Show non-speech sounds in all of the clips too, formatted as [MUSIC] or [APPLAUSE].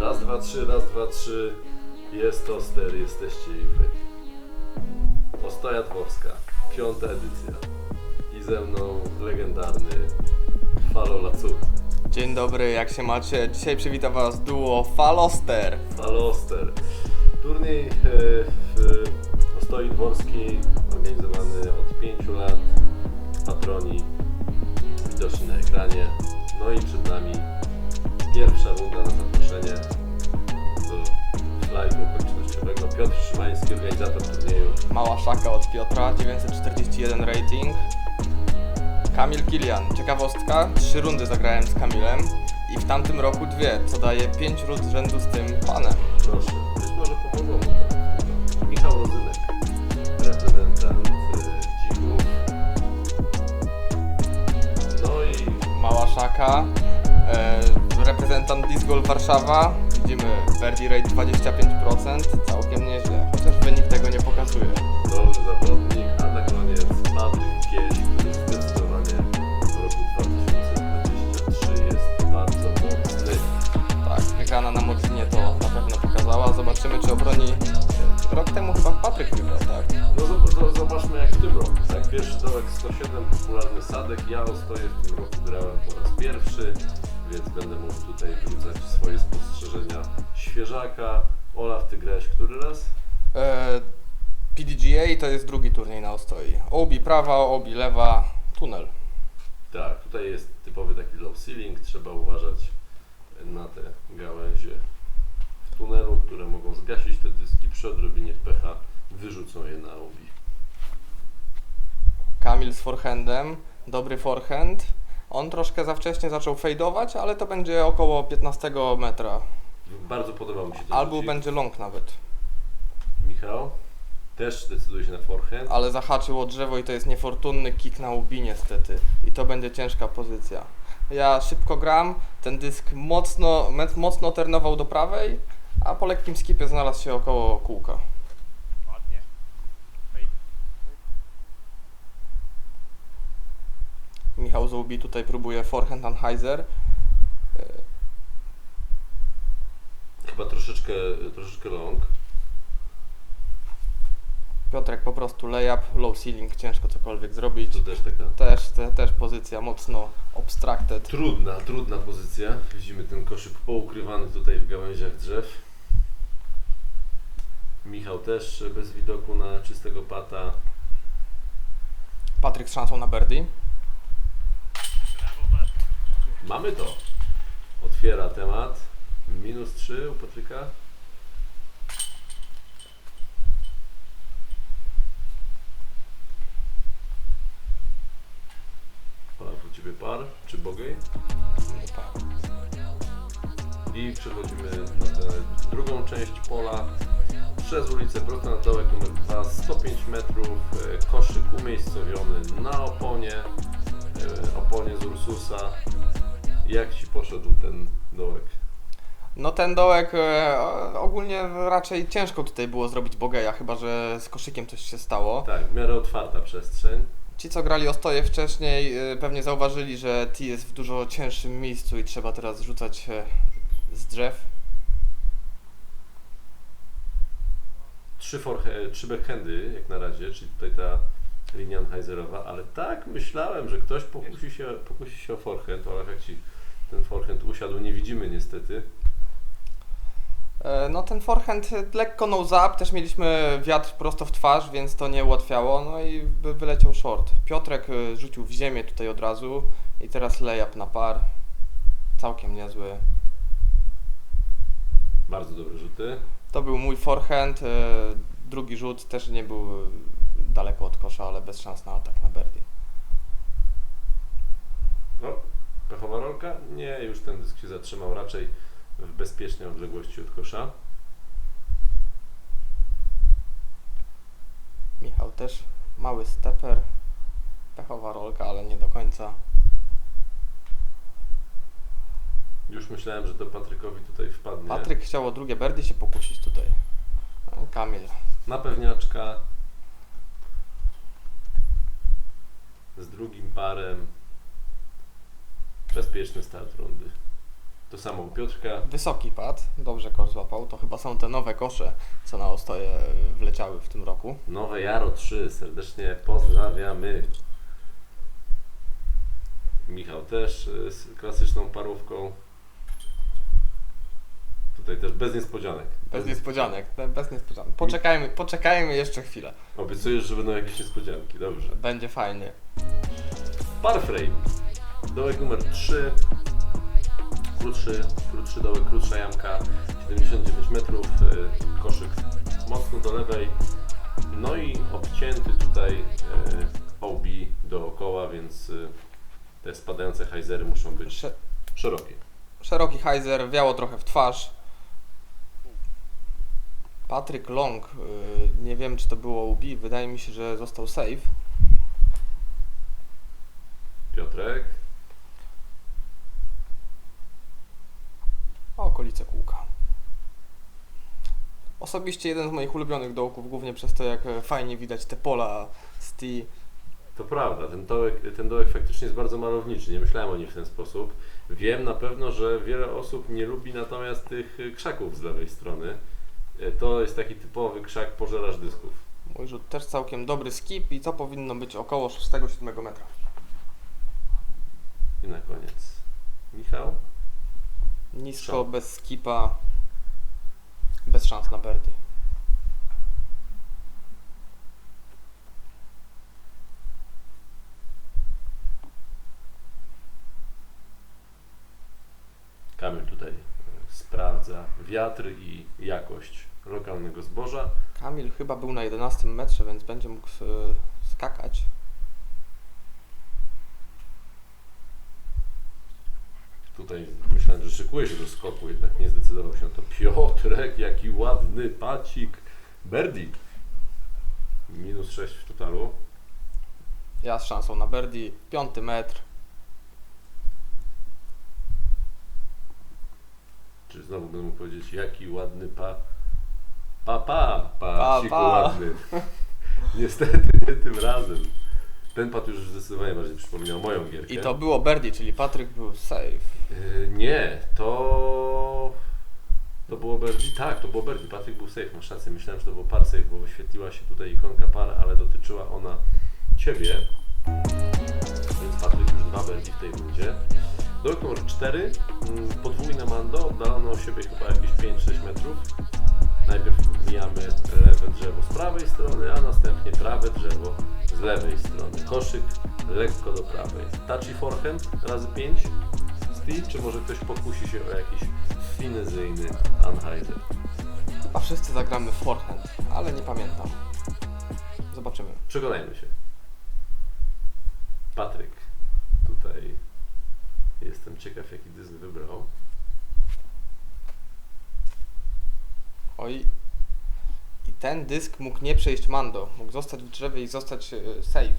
Raz, dwa, trzy, raz, dwa, trzy. Jest Oster, jesteście i wy. Ostaja Dworska, piąta edycja. I ze mną legendarny Falola Cud. Dzień dobry, jak się macie? Dzisiaj przywita Was duo Faloster. Faloster. Turniej e, w Ostoi Dworskiej organizowany od 5 lat. Patroni widoczni na ekranie. No i przed nami pierwsza runda na zaproszenie do slajdu okolicznościowego. Piotr Szymański, organizator turnieju. Mała szaka od Piotra, 941 rating. Kamil Kilian, ciekawostka, trzy rundy zagrałem z Kamilem i w tamtym roku dwie, co daje 5 rund z rzędu z tym panem. Proszę, być może pomogą mu to. Michał Rozynek, reprezentant e, Dzików. No i Mała szaka, e, reprezentant Disc Golf Warszawa, widzimy birdie rate 25%, całkiem nieźle, chociaż wynik tego nie pokazuje. zdolny zawodnik, a na koniec Patryk Kieś, który zdecydowanie w roku 2023 jest bardzo mocny. Tak, wygrana na Modlinie to na pewno pokazała, zobaczymy czy obroni... Rok temu chyba Patryk wygrał, tak? No zob- zo- zobaczmy jak w tym roku. Tak, pierwszy dołek 107, popularny Sadek. Ja ostoję w tym roku grałem po raz pierwszy, więc będę mógł tutaj wrzucać swoje spostrzeżenia świeżaka. Olaf, ty grałeś który raz? E, PDGA to jest drugi turniej na Ostoi. Obi prawa, obi lewa, tunel. Tak, tutaj jest typowy taki low ceiling, trzeba uważać na te gałęzie w tunelu, które mogą zgasić te dyski, przy odrobinie pecha wyrzucą je na obi. Kamil z forehandem, dobry forehand. On troszkę za wcześnie zaczął fejdować, ale to będzie około 15 metra. Bardzo podoba mi się to Albo będzie long nawet. Michał też decyduje się na forehand. Ale zahaczył o drzewo i to jest niefortunny kick na ubi niestety. I to będzie ciężka pozycja. Ja szybko gram, ten dysk mocno, mocno ternował do prawej, a po lekkim skipie znalazł się około kółka. Michał Zubi tutaj próbuje forehand Anheuser. Chyba troszeczkę, troszeczkę long. Piotrek po prostu layup, low ceiling, ciężko cokolwiek zrobić. To też taka Też, te, też pozycja mocno obstructed. trudna, trudna pozycja. Widzimy ten koszyk poukrywany tutaj w gałęziach drzew. Michał też bez widoku na czystego pata. Patryk z szansą na birdie. Mamy to. Otwiera temat. Minus 3 u Patryka. Olaf, u Ciebie par czy bogej? I przechodzimy na drugą część pola. Przez ulicę prosto na dołek numer 2, 105 metrów, e, koszyk umiejscowiony na oponie, e, oponie z Ursusa. Jak Ci poszedł ten dołek? No ten dołek e, ogólnie raczej ciężko tutaj było zrobić bogeja, chyba że z koszykiem coś się stało. Tak, w miarę otwarta przestrzeń. Ci co grali o stoje wcześniej e, pewnie zauważyli, że T jest w dużo cięższym miejscu i trzeba teraz rzucać e, z drzew. Trzy, forhe, trzy backhandy jak na razie, czyli tutaj ta linia Anheuserowa, ale tak myślałem, że ktoś pokusi się, pokusi się o forehand, ale jak Ci ten forehand usiadł, nie widzimy niestety. E, No ten forehand lekko nose up, też mieliśmy wiatr prosto w twarz, więc to nie ułatwiało, no i wy- wyleciał short. Piotrek e, rzucił w ziemię tutaj od razu i teraz layup na par. Całkiem niezły. Bardzo dobre rzuty. To był mój forehand, e, drugi rzut też nie był daleko od kosza, ale bez szans na atak na birdie. No, pechowa rolka? Nie, już ten dysk się zatrzymał raczej w bezpiecznej odległości od kosza. Michał też mały steper, pechowa rolka, ale nie do końca. Już myślałem, że to Patrykowi tutaj wpadnie. Patryk chciał o drugie birdie się pokusić tutaj. A Kamil Na pewniaczka. Z drugim parem. Bezpieczny start rundy. To samo u Piotrka. Wysoki pad, dobrze kosz złapał. To chyba są te nowe kosze, co na ostoje wleciały w tym roku. Nowe Jaro 3. Serdecznie pozdrawiamy. Michał też y, z klasyczną parówką. Tutaj też bez niespodzianek. Bez niespodzianek, bez niespodzianek. Poczekajmy, poczekajmy jeszcze chwilę. Obiecujesz, że będą jakieś niespodzianki. Dobrze. Będzie fajnie. Parframe. Dołek numer 3. Krótszy, krótszy dołek, krótsza jamka. 79 metrów. y, Koszyk mocno do lewej. No i obcięty tutaj y, OB dookoła, więc y, te spadające hajzery muszą być Sze- szerokie. szeroki hyzer, wiało trochę w twarz. Patryk Long, nie wiem czy to było UB, wydaje mi się, że został safe. Piotrek. a okolice kółka. Osobiście jeden z moich ulubionych dołków, głównie przez to jak e, fajnie widać te pola z T. To prawda, ten dołek, ten dołek faktycznie jest bardzo malowniczy. Nie myślałem o nim w ten sposób. Wiem na pewno, że wiele osób nie lubi natomiast tych y, krzaków z lewej strony. Y, To jest taki typowy krzak pożeracz dysków. Mój rzut też całkiem dobry skip i to powinno być około 6-7 metra. I na koniec Michał. Nisko, Szał. bez skipa, bez szans na birdie. Kamil tutaj y, sprawdza wiatr i jakość lokalnego zboża. Kamil chyba był na 11 metrze, więc będzie mógł e, skakać. Tutaj myślałem, że szykuje się do skoku, jednak nie zdecydował się na to. Piotrek, jaki ładny pacik. Birdie. Minus 6 w totalu. Ja z szansą na birdie, piąty metr. Czy znowu będę mógł powiedzieć, jaki ładny pa... Pa, pa, paciku Pa, pa. ładny. [LAUGHS] Niestety nie tym razem. Ten pad już zdecydowanie bardziej przypominał moją gierkę. I to było birdie, czyli Patryk był safe. Yy, nie, to... To było birdie? Tak, to było birdie. Patryk był safe, masz rację. Myślałem, że to był par safe, bo wyświetliła się tutaj ikonka par, ale dotyczyła ona Ciebie. Więc Patryk już dwa birdie w tej rundzie. Dołek numer 4, podwójne mando, oddalone od siebie chyba jakieś 5-6 metrów. Najpierw mijamy lewe drzewo z prawej strony, a następnie prawe drzewo z lewej strony. Koszyk lekko do prawej. Touchy forehand razy 5 Steve, czy może ktoś pokusi się o jakiś finezyjny Anheuser? A wszyscy zagramy forehand, ale nie pamiętam. Zobaczymy. Przekonajmy się. Patryk, tutaj jestem ciekaw jaki dysk wybrał. Oj. I ten dysk mógł nie przejść Mando. Mógł zostać w drzewie i zostać e, safe.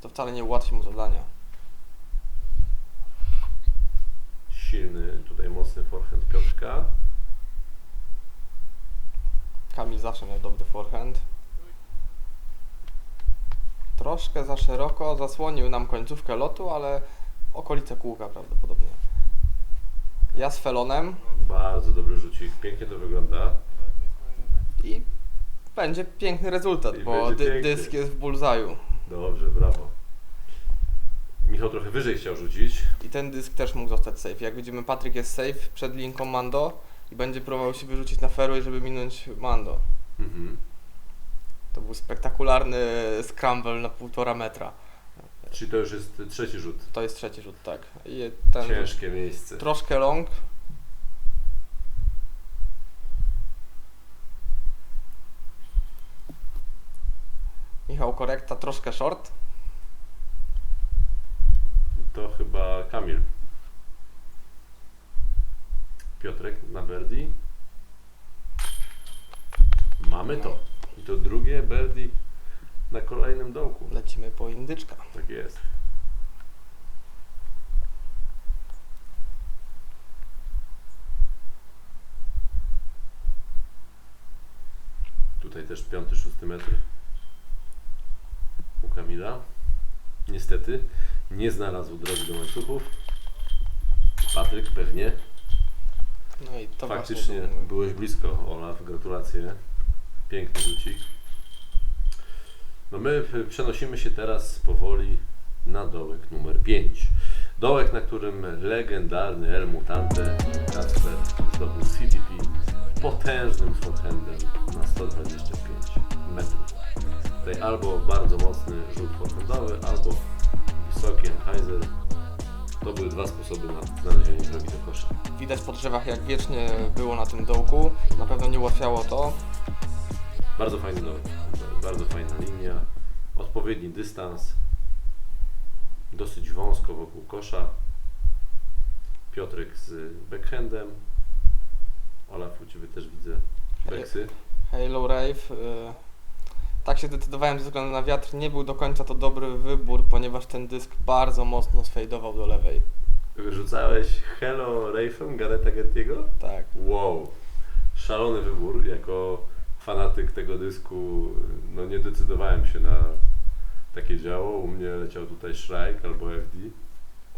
To wcale nie ułatwi mu zadania. Silny, tutaj mocny forehand Piotrka. Kamil zawsze miał dobry forehand. Troszkę za szeroko zasłonił nam końcówkę lotu, ale okolice kółka prawdopodobnie. Ja z felonem Bardzo dobry rzucik, pięknie to wygląda. I będzie piękny rezultat, I bo dy, piękny. dysk jest w bullseye'u. Dobrze, brawo. Michał trochę wyżej chciał rzucić. I ten dysk też mógł zostać safe. Jak widzimy, Patryk jest safe przed linką Mando i będzie próbował się wyrzucić na fairway, żeby minąć Mando. Mhm. To był spektakularny scramble na półtora metra. Czyli to już jest trzeci rzut. To jest trzeci rzut, tak. Ciężkie miejsce. troszkę long. Michał korekta, troszkę short. To chyba Kamil. Piotrek na birdie. Mamy to. I to drugie birdie na kolejnym dołku. Lecimy po indyczka. Tak jest. Tutaj też piąty, szósty metr Kamila. Niestety nie znalazł drogi do łańcuchów. Patryk pewnie No i to Faktycznie właśnie to byłeś blisko, Olaf. Gratulacje. Piękny rzucik. No my przenosimy się teraz powoli na dołek numer 5. Dołek, na którym legendarny El Mutante Kasper zdobył CTP potężnym forehandem na 125 metrów. Tutaj albo bardzo mocny rzut forehandowy, albo wysoki Anheuser. To były dwa sposoby na znalezienie drogi do kosza. Widać po drzewach jak wiecznie było na tym dołku. Na pewno nie ułatwiało to. Bardzo fajny dołek, bardzo fajna linia, odpowiedni dystans, dosyć wąsko wokół kosza. Piotrek z backhandem. Olaf, u Ciebie też widzę beksy. Halo Rave. Tak się zdecydowałem ze względu na wiatr. Nie był do końca to dobry wybór, ponieważ ten dysk bardzo mocno sfejdował do lewej. Wyrzucałeś Hello Rafem Gareta Gettiego? Tak. Wow, szalony wybór. Jako fanatyk tego dysku, no nie decydowałem się na takie działo. U mnie leciał tutaj Shrike albo FD.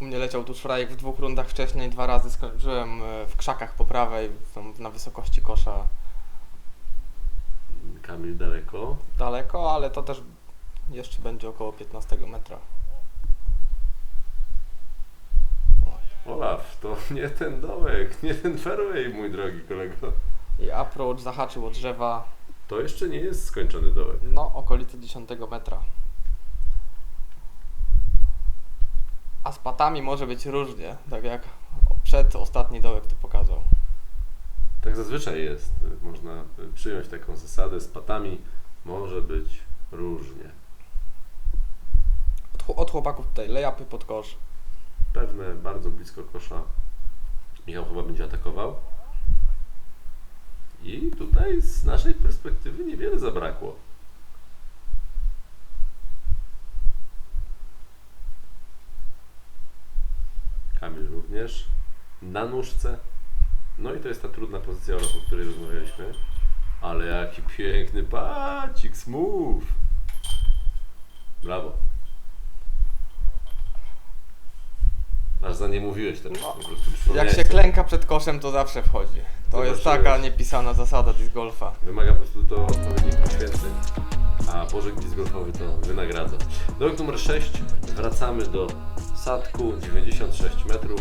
U mnie leciał tu szrajek w dwóch rundach wcześniej. Dwa razy skończyłem y, w krzakach po prawej, tam na wysokości kosza Kamil daleko. daleko, ale to też jeszcze będzie około 15 metra. Olaf, to [LAUGHS] nie ten dołek, nie ten fairway, mój drogi kolego. I approach zahaczył o drzewa, To jeszcze nie jest skończony dołek. no okolice 10 metra. A z patami może być różnie, tak jak przed ostatni dołek to pokazał. Tak zazwyczaj jest. Można przyjąć taką zasadę. Z patami może być różnie. Od, od chłopaków tutaj layupy pod kosz. Pewne bardzo blisko kosza. Michał chyba będzie atakował. I tutaj z naszej perspektywy niewiele zabrakło. Kamil również. Na nóżce. No i to jest ta trudna pozycja, o której rozmawialiśmy. Ale jaki piękny pacik, smooth. Brawo. Aż za nie mówiłeś teraz. No, po prostu Jak się klęka przed koszem, to zawsze wchodzi. To jest taka niepisana zasada disc golfa. Wymaga po prostu to odpowiednich poświęceń, a Bożek Disc Golfowy to wynagradza. Dołek numer 6, wracamy do sadku, 96 metrów.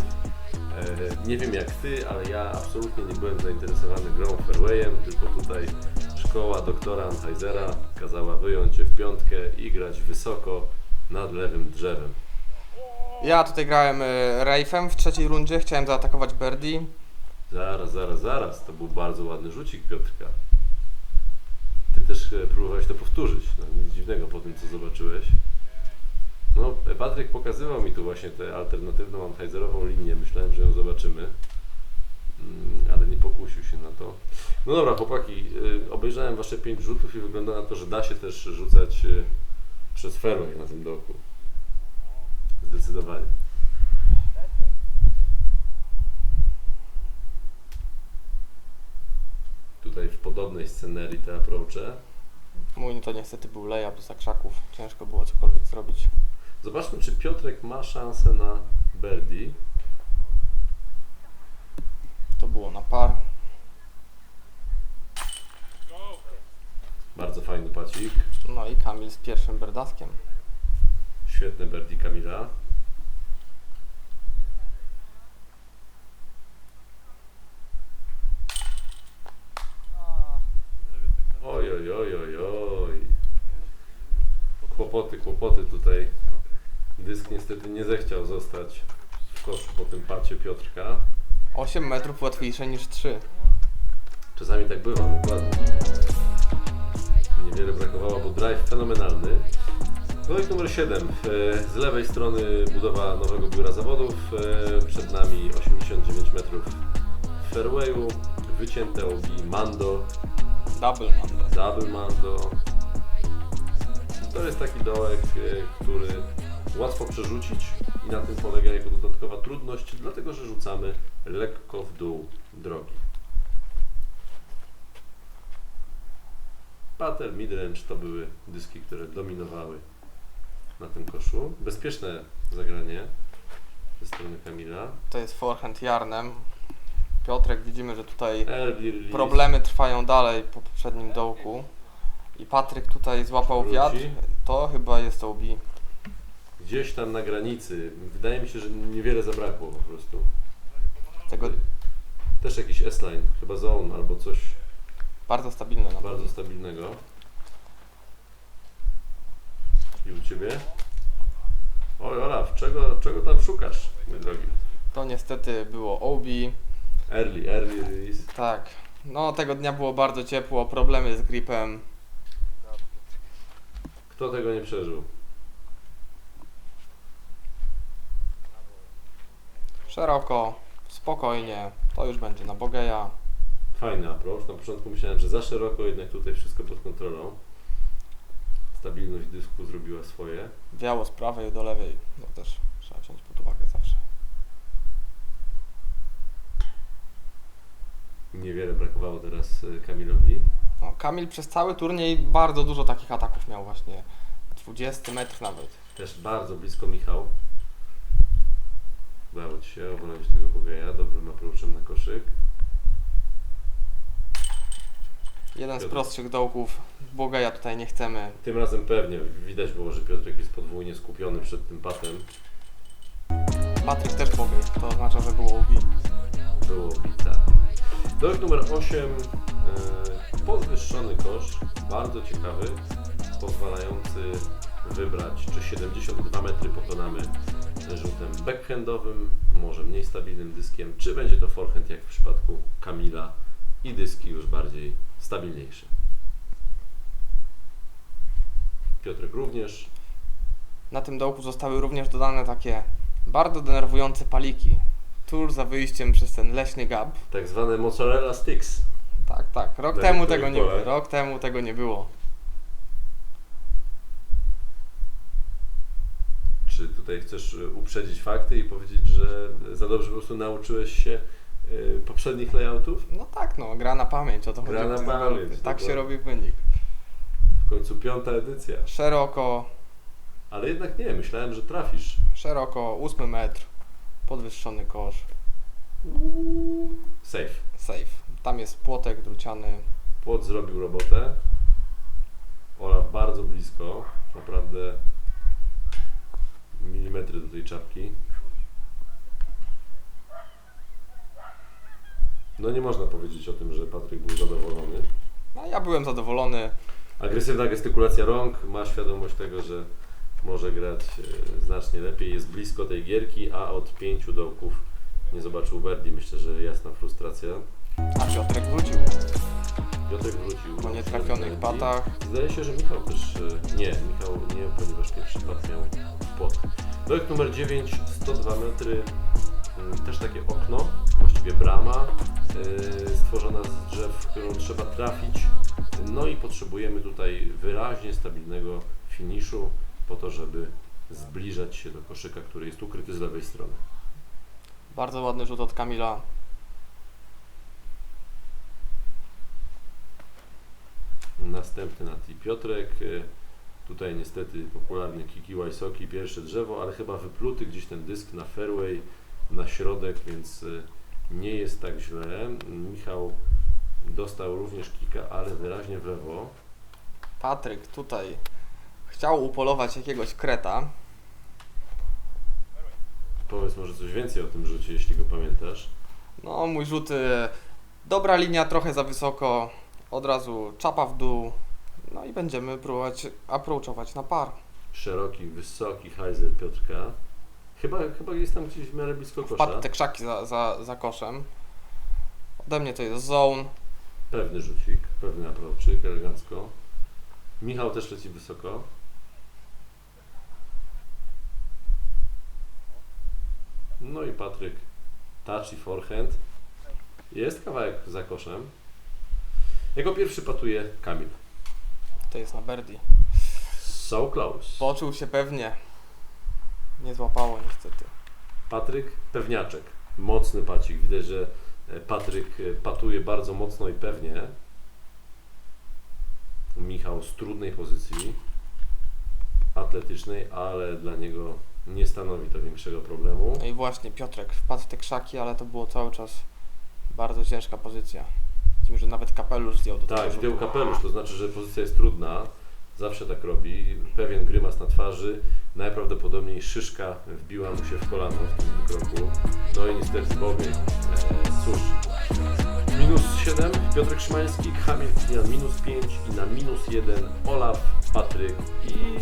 E, nie wiem jak Ty, ale ja absolutnie nie byłem zainteresowany grą fairwayem, tylko tutaj szkoła doktora Anheisera kazała wyjąć się w piątkę i grać wysoko nad lewym drzewem. Ja tutaj grałem y, Rafe'em w trzeciej rundzie, chciałem zaatakować birdie. Zaraz, zaraz, zaraz, to był bardzo ładny rzucik Piotrka. Ty też e, próbowałeś to powtórzyć, no nic dziwnego po tym co zobaczyłeś. No, Patryk pokazywał mi tu właśnie tę alternatywną Anheuserową linię, myślałem, że ją zobaczymy, Mm, ale nie pokusił się na to. No dobra, chłopaki, y, obejrzałem wasze pięć rzutów i wygląda na to, że da się też rzucać y, przez fairway na tym doku. Zdecydowanie. Tutaj w podobnej scenerii te approache. Mój to niestety był layup z krzaków. Ciężko było cokolwiek zrobić. Zobaczmy, czy Piotrek ma szansę na birdie. To było na par. Bardzo fajny pacik. No i Kamil z pierwszym berdaskiem. Świetne birdie Kamila. Zrobię tak na Oj, oj, oj, oj, oj. Kłopoty, kłopoty tutaj. Dysk niestety nie zechciał zostać w koszu po tym pacie Piotrka. 8 metrów łatwiejsze niż 3. Czasami tak bywa, dokładnie. Niewiele brakowało, bo drive fenomenalny. Projekt numer 7. E, Z lewej strony budowa nowego biura zawodów. E, Przed nami 89 metrów fairwayu. Wycięte obi Mando, Double mando. double Mando. To jest taki dołek, e, który łatwo przerzucić i na tym polega jego dodatkowa trudność, dlatego że rzucamy lekko w dół drogi. Patel, midrange to były dyski, które dominowały na tym koszu. Bezpieczne zagranie ze strony Kamila. To jest forehand yarnem. Piotrek widzimy, że tutaj problemy trwają dalej po poprzednim dołku. I Patryk tutaj złapał wiatr. To chyba jest OB. Gdzieś tam na granicy. Wydaje mi się, że niewiele zabrakło po prostu. Tego Też jakiś S-line, chyba zone albo coś bardzo stabilne. No. bardzo stabilnego. I u Ciebie? Oj Olaf, czego, czego tam szukasz, mój drogi? To niestety było OB. Early, early release. Tak. No tego dnia było bardzo ciepło, problemy z gripem. Kto tego nie przeżył? Szeroko, spokojnie. To już będzie na Bogeja. Fajny approach. Na początku myślałem, że za szeroko, jednak tutaj wszystko pod kontrolą. Stabilność dysku zrobiła swoje. Wiało z prawej do lewej. No też trzeba wziąć pod uwagę zawsze. Niewiele brakowało teraz y, Kamilowi. No, Kamil przez cały turniej bardzo dużo takich ataków miał właśnie. 20 metr nawet. Też bardzo blisko Michał. Udało Ci się obronić tego Bogeja dobrym approachem na koszyk. Jeden z Piotr. prostszych dołków. Bogeja tutaj nie chcemy. Tym razem pewnie widać było, że Piotrek jest podwójnie skupiony przed tym patem. Patryk też Bogej. To oznacza, że było OB. Było bita. Dołek numer 8. E, podwyższony kosz. Bardzo ciekawy. Pozwalający wybrać, czy 72 metry pokonamy rzutem backhandowym, może mniej stabilnym dyskiem, czy będzie to forehand jak w przypadku Kamila i dyski już bardziej stabilniejsze. Piotrek również. Na tym dołku zostały również dodane takie bardzo denerwujące paliki. Tuż za wyjściem przez ten leśny gap. Tak zwane mozzarella sticks. Tak, tak. Rok temu tego nie było. Rok temu tego nie było. Czy tutaj chcesz y, uprzedzić fakty i powiedzieć, że za dobrze po prostu nauczyłeś się y, poprzednich layoutów? No tak, no, gra na pamięć, o to Gra chodzi. na pamięć. Tak się dokładnie. robi wynik. W końcu piąta edycja. Szeroko, Ale jednak nie, myślałem, że trafisz. szeroko, 8 metr, podwyższony kosz, Safe. safe. Tam jest płotek druciany. Płot zrobił robotę. Olaf bardzo blisko. Naprawdę milimetry do tej czapki. No nie można powiedzieć o tym, że Patryk był zadowolony. No ja byłem zadowolony. Agresywna gestykulacja rąk, ma świadomość tego, że może grać e, znacznie lepiej, jest blisko tej gierki, a od pięciu dołków nie zobaczył Verdi. Myślę, że jasna frustracja. A Piotrek wrócił Piotrek wrócił. po nietrafionych patach. Zdaje się, że Michał też. e, Nie, Michał nie, ponieważ pierwszy pad miał płot. Dołek numer 9, 102 metry. Mm, Też takie okno, właściwie brama e, stworzona z drzew, którą trzeba trafić. No i potrzebujemy tutaj wyraźnie stabilnego finiszu po to, żeby zbliżać się do koszyka, który jest ukryty z lewej strony. Bardzo ładny rzut od Kamila. Następny na tea Piotrek. E, Tutaj niestety popularny Kiki Waisoki, pierwsze drzewo, ale chyba wypluty gdzieś ten dysk na fairway, na środek, więc e, nie jest tak źle. Michał dostał również kika, ale wyraźnie w lewo. Patryk tutaj chciał upolować jakiegoś kreta. Powiedz może coś więcej o tym rzucie, jeśli go pamiętasz. No, mój rzut, y, dobra linia, trochę za wysoko, od razu czapa w dół. No i będziemy próbować approachować na par. Szeroki, wysoki hajzer Piotrka. Chyba, chyba jest tam gdzieś w miarę blisko kosza. Wpadł te krzaki za, za, za koszem. Ode mnie to jest zone. Pewny rzucik, pewny approachik, elegancko. Michał też leci wysoko. No i Patryk touch i forehand. Jest kawałek za koszem. Jako pierwszy patuje Kamil. To jest na birdie. So close. Poczuł się pewnie. Nie złapało niestety. Patryk pewniaczek. Mocny pacik. Widać, że e, Patryk e, patuje bardzo mocno i pewnie. Michał z trudnej pozycji atletycznej, ale dla niego nie stanowi to większego problemu. No i właśnie Piotrek wpadł w te krzaki, ale to było cały czas Bardzo ciężka pozycja. Widzimy, że nawet kapelusz zdjął do Tak, zdjął kapelusz, to znaczy, że pozycja jest trudna. Zawsze tak robi. Pewien grymas na twarzy. Najprawdopodobniej szyszka wbiła mu się w kolano w tym kroku. No i niestety Bobie, e, cóż. Minus 7 Piotrek Szymański, Kamil Kilian minus 5 i na minus 1 Olaf, Patryk i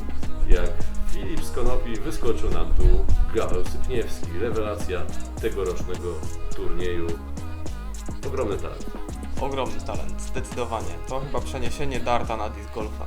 jak Filip z Konopi wyskoczył nam tu Gaweł Sypniewski. Rewelacja tegorocznego turnieju. Ogromny talent. Ogromny talent, zdecydowanie. To chyba przeniesienie darta na disc golfa.